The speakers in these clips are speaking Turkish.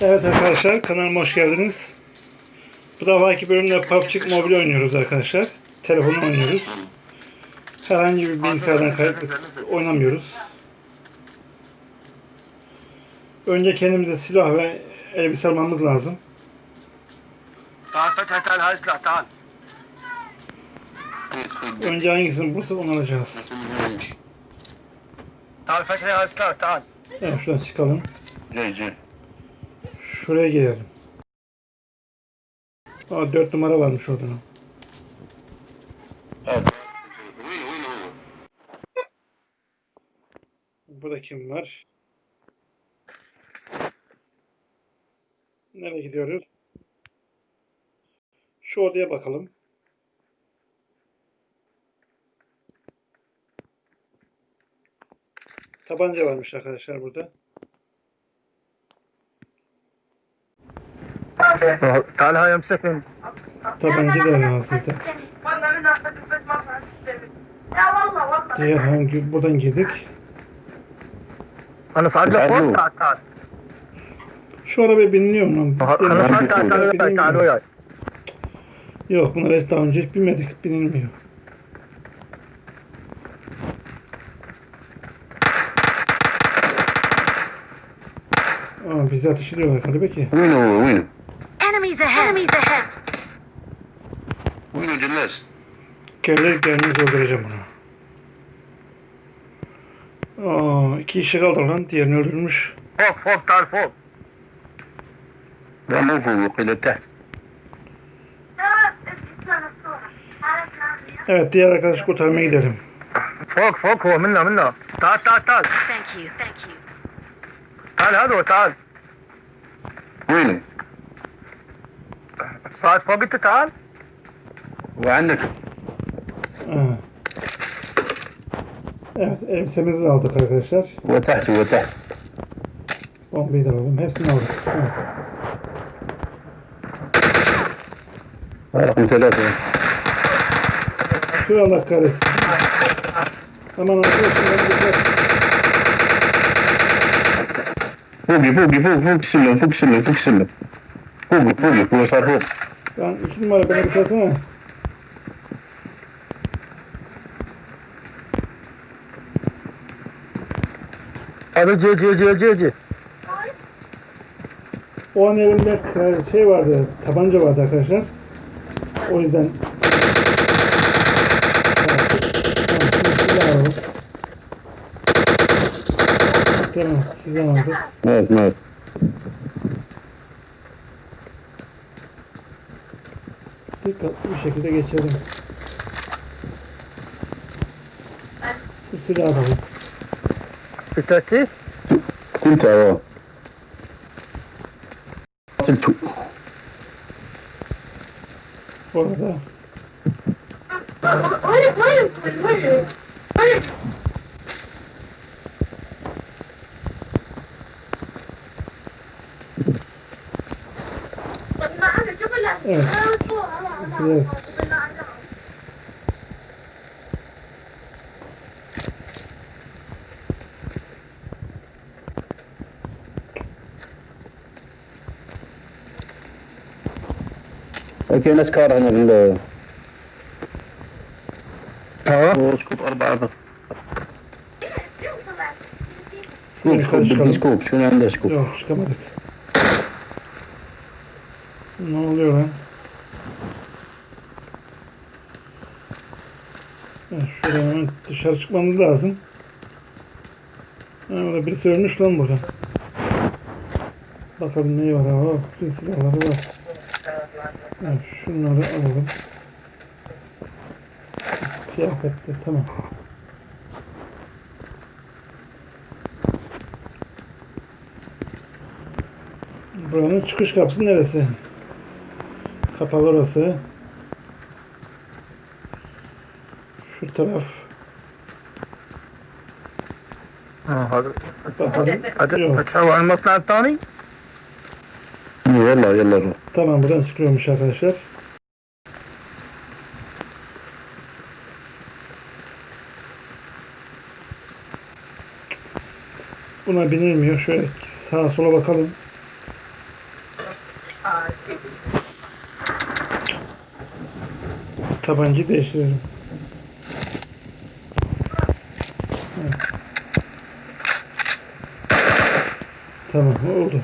Evet arkadaşlar kanalıma hoş geldiniz. Bu davaki bölümde PUBG Mobile oynuyoruz arkadaşlar. Telefonla oynuyoruz. Herhangi bir bilgisayardan kayıtlı oynamıyoruz. Önce kendimize silah ve elbise almamız lazım. Önce hangisini bulursak onu alacağız. Tarifet Hazkar, Tan. Evet şuradan çıkalım. Gel. Şuraya gelelim. Aa 4 numara varmış orada. Evet. Burada kim var? Nereye gidiyoruz? Şu odaya bakalım. Tabanca varmış arkadaşlar burada. Talha yamsakın. Tabanca da var aslında. Diğer hangi buradan girdik? Ana sadece kod tatar. Şu arabaya biniliyor mu? Ana sadece hani tatar. Yok bunlara daha önce hiç binmedik. Binilmiyor. Aa, bizi ateş ediyorlar galiba ki. Wino, Wino. Enemies ahead. Enemies ahead. Wino dinler. Gelir gelmez öldüreceğim bunu. Aa, iki kişi kaldı lan. Diğerini öldürmüş. Fok fok dar fok. Ve mufu ile teht. Evet diğer arkadaş kurtarmaya gidelim. Fok fok o minna minna. Ta ta ta. Thank you. Thank you. تعال هذا تعال وين صاد فوق انت تعال. وعنك. إيه، آه امس من زاوية تخرج الشاش وتحت وتحت. قوم بيدر ما امس من زاوية رقم ثلاثة. شو الله كارثة؟ أنا نشوف Hugi, Hugi, Hugi, Hugi, Sille, Hugi, Sille, Hugi, Sille. Hugi, Hugi, Hugi, Hugi. Ben iki numara beni bitirsene. Abi C, C, C, C, C. O an elimde şey vardı, tabanca vardı arkadaşlar. O yüzden Bakalım size ne oldu? Evet evet. Dikkatli bir C'est. C'est le tout. Voilà. Biraz اوكي ناس كار هنا بال اه اسكوب أربعة بس Yukarı سكوب سكوب çıkalım. بدي سكوب شو عنده سكوب Yok çıkamadık. Ne oluyor dışarı çıkmamız lazım. Orada birisi ölmüş lan burada. Bakalım neyi var ha? Bütün silahları var. Ha, şunları alalım. Kıyafetler tamam. Buranın çıkış kapısı neresi? Kapalı orası. Şu taraf. آه، هذا Bakalım. هذا Yok. فتحوا على المصنع الثاني يلا يلا روح Tamam buradan çıkıyormuş arkadaşlar. Buna binilmiyor. Şöyle sağa sola bakalım. Tabancayı değiştirelim. Tamam oldu.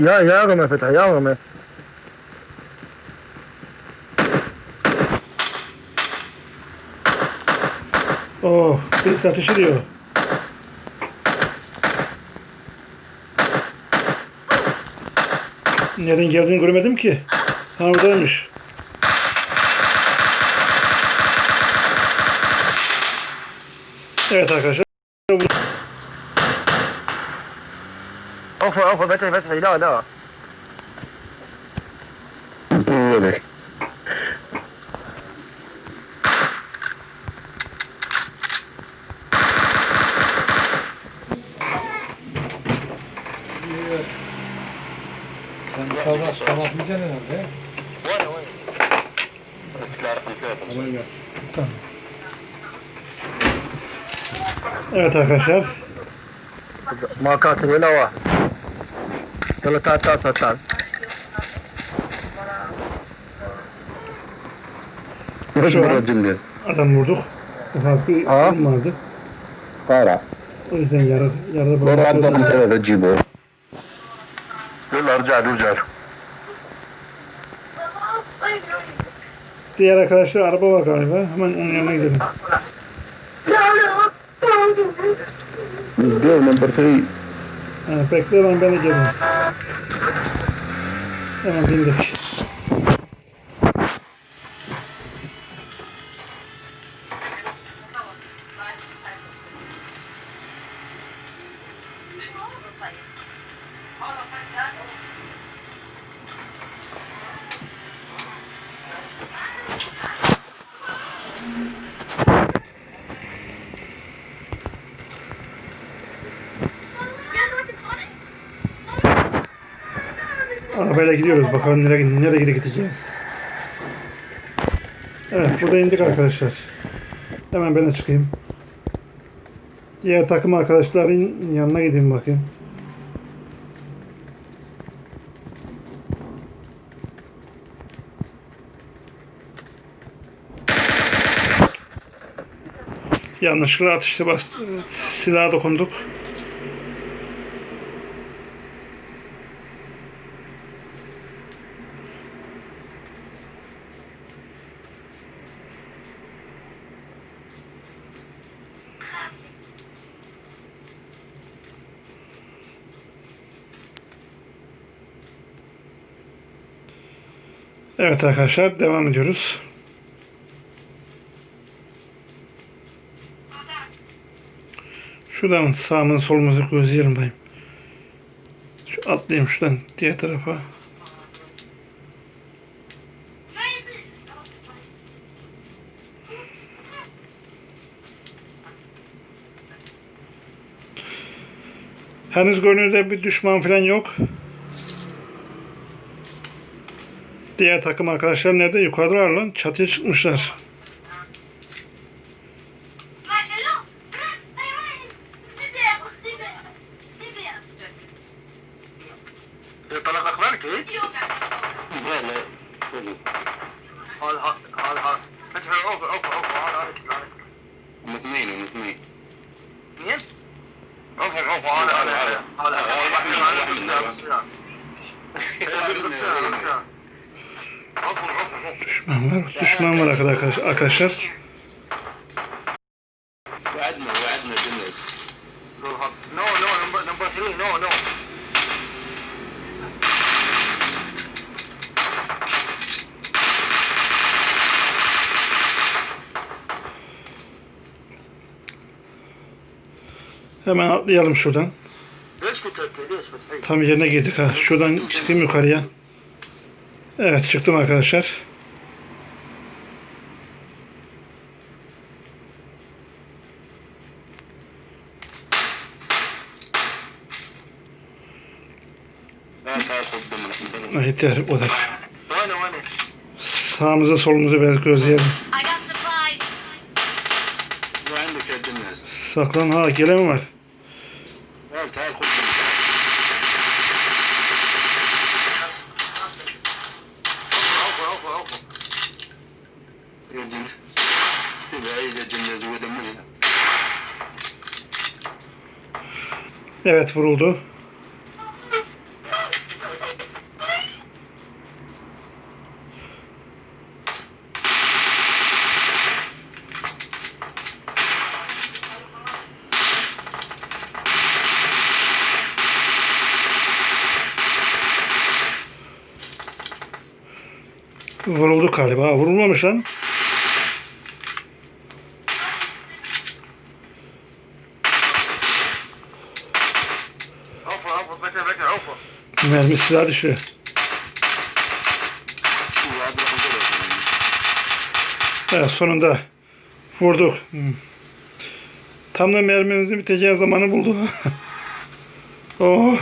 Ya ya Ömer Fetha ya Ömer. Oh, birisi ateş ediyor. Nereden geldiğini göremedim ki. Ha oradaymış. Evet arkadaşlar. Ofa ofa Fetha Fetha la la. Böyle. Sen sabah sabahlayacaksın herhalde. Kolay gelsin. Evet arkadaşlar. Makası böyle var. Yolu ta ta ta ta. Şu an-. Adam vurduk. Ufak bir durum vardı. Para. O yüzden yara, yarıda bırakmak andano zorunda. in terra cibo. Largiare, largiare. Diğer arkadaşlar araba var galiba. Hemen onun yanına gidelim. Bill number three. Ha, bekle lan ben de geleyim. Hemen Arabayla gidiyoruz. Bakalım nereye, nereye gideceğiz. Evet burada indik arkadaşlar. Hemen ben de çıkayım. Diğer takım arkadaşların yanına gideyim bakayım. Yanlışlıkla atıştı bas silaha dokunduk. Evet arkadaşlar devam ediyoruz. Şuradan sağımın solumuzu gözleyelim bayım. Şu atlayayım şuradan diğer tarafa. Henüz görünürde bir düşman falan yok. Diğer takım arkadaşlar nerede? Yukarıdalar lan. Çatıya çıkmışlar. Hadi hadi hadi. Hadi hadi. Düşman var. Düşman var arkadaşlar. Hemen atlayalım şuradan. Tam yerine girdik ha. Şuradan çıkayım yukarıya. Evet çıktım arkadaşlar. sağa sağa soktum bunu. Yeter o da. Sağımıza solumuza biraz gözleyelim. Ben de Saklan ha gelen mi var? Evet vuruldu. yok galiba. Vurulmamış lan. Mermi silah düşüyor. Evet sonunda vurduk. Hmm. Tam da mermimizin biteceği zamanı buldu. oh.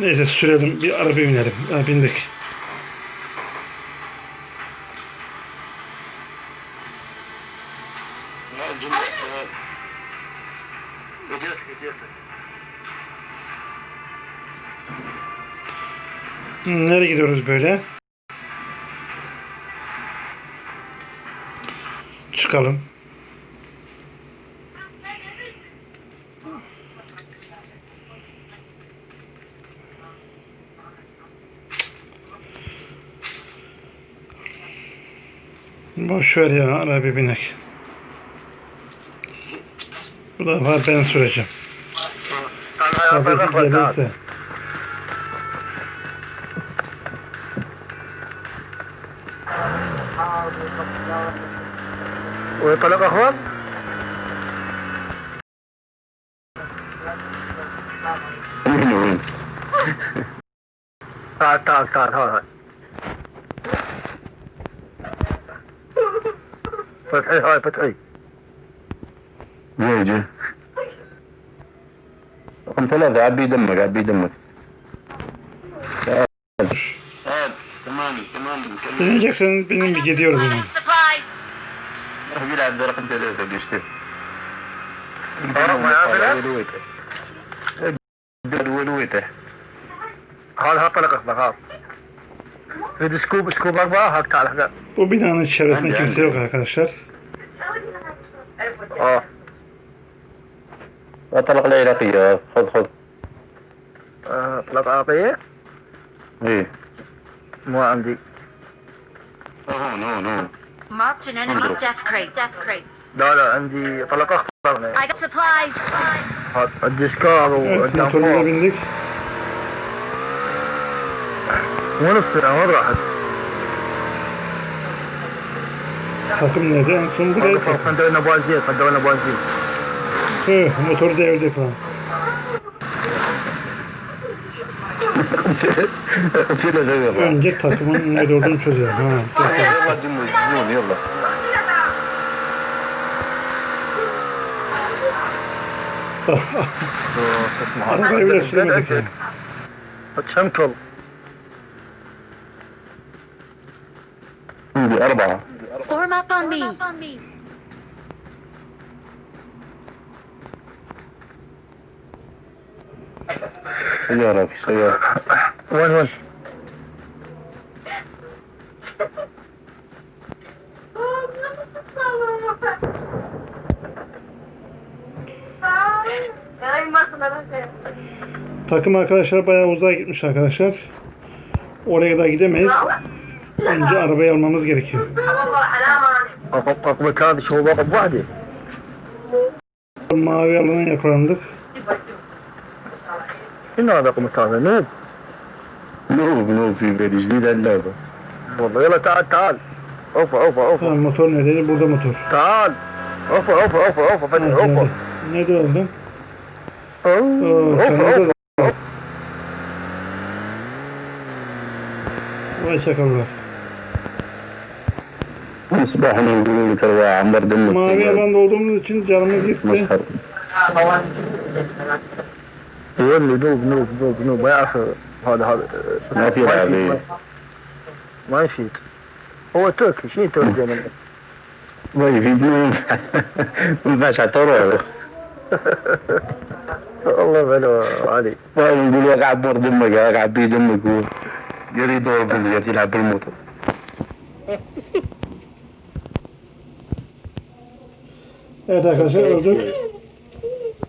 Neyse sürelim bir araba binelim. Ha, bindik. Hmm, nereye gidiyoruz böyle? Çıkalım. Boş ver ya araba binek. Bu defa ben süreceğim. Tabii ki gelirse. ويطلق اخوان Bilmiyorum. تعال تعال تعال هاي فتحي. هاي فتحي زوجة رقم ثلاثة عبي دمك عبي دمك. تعال تمام تمام بنكمل جاكسون بنمشي جدير راح يلعب رقم ثلاثة قشتي رقم ثلاثة دول ويته هذا طلق اخضر هذا في سكوب سكوب اربعة هاك تعال هذا Bu binanın çevresinde Bence- kimse yok arkadaşlar. آه اطلق العراقية خذ خذ آه، طلق عربية إيه مو عندي هون هون هون Marked an enemy's death crate. Death crate. لا لا عندي طلق اخضر I got supplies. عندي سكار وعندي motoruna أنفور. bindik. وين السرعة وين راحت؟ Takım nerede? En son buraya وقفوا خندقنا بوازير خندقنا بوازير Hı, motoru devirdik falan. شيل غير Önce takımın nerede olduğunu çözelim. Ha, dur, dur. يلا جم الزبون يلا Arabayı bile süremedik yani. شمكل عندي أربعة Form up on me. سيارة في سيارة وين وين؟ Takım arkadaşlar bayağı uzağa gitmiş arkadaşlar. Oraya kadar gidemeyiz. Bence arabayı almamız gerekiyor. Bak bak bak bak abi şu bak. Mavi alana yakalandık. Şimdi abi komutanım ne? Ne oldu ne oldu bir vericiliği derler abi. Baba yola taal taal. Ofa ofa ofa. Tamam motor nerede? Burada motor. Taal. Ofa ofa ofa ofa. Hadi ofa. Ne döndüm? Ofa ofa. Vay çakallar. يقولوا لي ترى عمر دمك Mavi alanda olduğumuz için canımız gitti. يقول لي نوب نوب نوب نوب ما يعرف هذا هذا ما في لعبة ما نسيت هو تركي شنو تركي أنا ما يفيد ما ينفعش اعترض والله بلو علي ما يقول يقع بور دمك يقع بي دمك يريد دور باليد يلعب بالموتور Evet arkadaşlar öldük.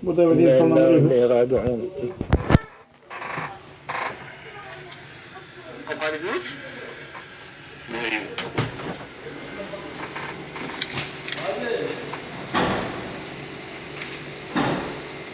Burada videoyu sonlandırıyoruz.